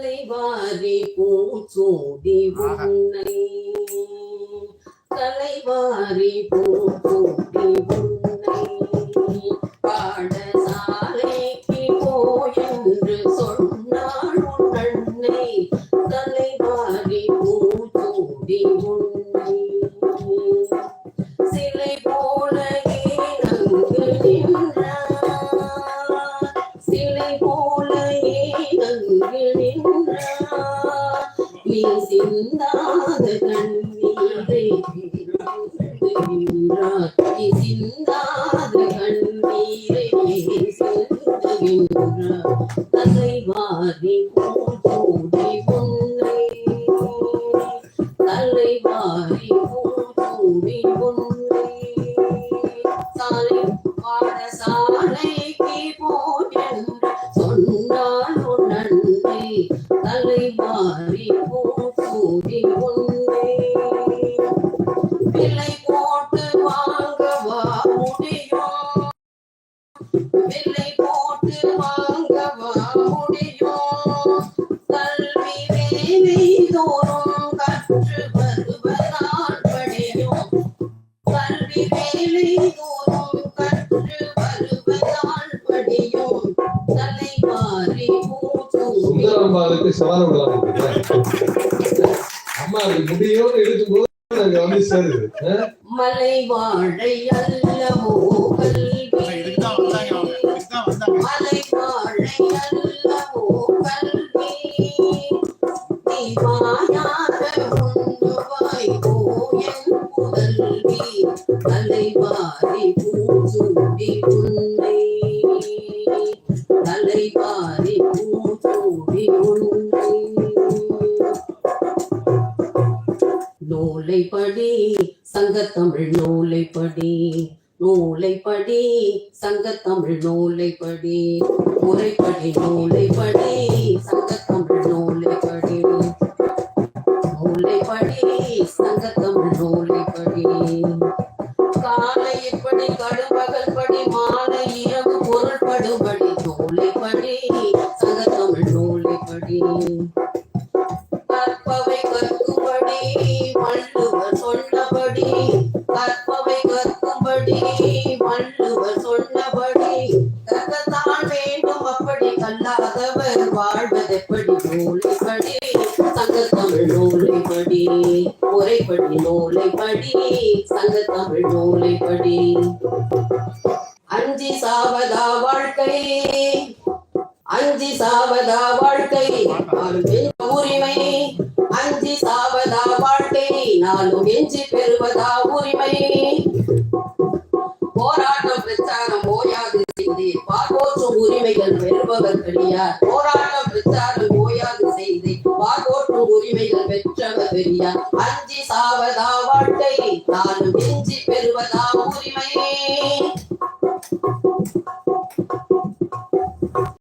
தலை வாரி பூச்சூடி உன்னை தலைவாரி பூச்சூடி சிந்தாத கண்ணீரை சிந்துகின்றார் நீ சிந்தாத கண்ணீரை சிந்துகின்றார் தலைவாரி பூச்சூடி உன்னை தலைவாரி பூச்சூடி உன்னை சாலை பாடசாலைக்கு போயென்று சொன்னாள் உன் நன்மை தலைவாரி பூச்சூடி சுந்தரம்பாளுக்கு சவால் விடலாம் அம்மா அது முடியும்னு இருக்கும்போது நாங்க வந்து சேருது. மலை வாழை அல்லவோ மலை வாழை அல்லவோ கல்வி நீ வாயார உண்ணுவாய் போயன் புதல்வி தலைவாரி பூசுண்டி புன்னை. தலைவாரி பூச்சூடி நூலைப்படி சங்கத்தமிழ் நூலைப்படி நூலைப்படி சங்கத்தமிழ் நூலைப்படி முறைப்படி நூலைப்படி சங்கத்தமிழ் நூலைப்படி நூலைப்படி சங்கத்தமிழ் நூலைப்படி. காலை இப்படி கடுபகல் படி மாலை இரவு பொருள் படுபடி நூலை சங்கத்தமிழ் நூலைப்படி. கற்பவை கற்கும் வள்ளுவர் சொன்னபடி கற்பவை கற்கும்படி வள்ளுவர் சொன்னபடி கற்கத்தான் வேண்டும் அப்படி கல்லாதவர். வாழ்வதெப்படி நூலைப்படி சங்கத்தமிழ் நூலைப்படி முறைப்படி நூலைப்படி சங்கத்தமிழ் நூலைப்படி அஞ்சி சாவதா வாழ்க்கை அஞ்சி சாவதா வாழ்க்கை நாளும் எஞ்சி பெறுவதா உரிமை? போராட்டம் பிரச்சாரம் ஓயாது செய்து பாகோற்றும் உரிமைகள் பெறுபவர் பெரியார். போராட்டம் பிரச்சாரம் ஓயாது செய்து பாகோற்றும் உரிமைகள் பெற்றவர் பெரியார். அஞ்சி சாவதா வாழ்க்கை நாலு